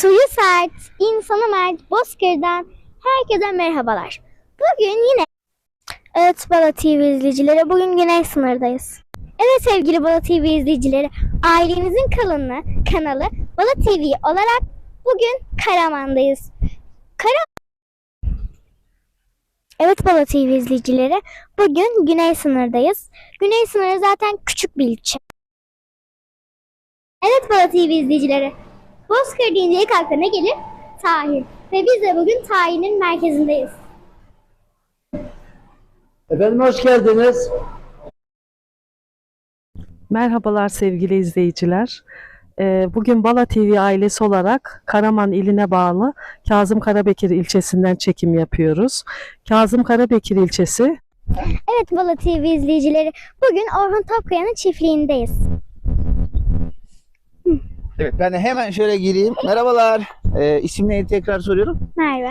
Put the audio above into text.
Suyu sert, insanı mert, Bozkır'dan herkese merhabalar. Bugün yine... Evet Bala TV izleyicileri, bugün güney sınırdayız. Evet sevgili Bala TV izleyicileri, ailenizin kalını, kanalı Bala TV olarak bugün Karaman'dayız. Kara... Evet Bala TV izleyicileri, bugün güney sınırdayız. Güney sınırı zaten küçük bir ilçe. Evet Bala TV izleyicileri, Bozkır deyince ilk akla ne gelir? Tahin. Ve biz de bugün Tahin'in merkezindeyiz. Efendim hoş geldiniz. Merhabalar sevgili izleyiciler. Ee, Bugün Bala TV ailesi olarak Karaman iline bağlı Kazım Karabekir ilçesinden çekim yapıyoruz. Kazım Karabekir ilçesi Evet Bala TV izleyicileri, bugün Orhun Topkaya'nın çiftliğindeyiz. Evet ben de hemen şöyle gireyim. Merhabalar. Ee, isim tekrar soruyorum. Merve.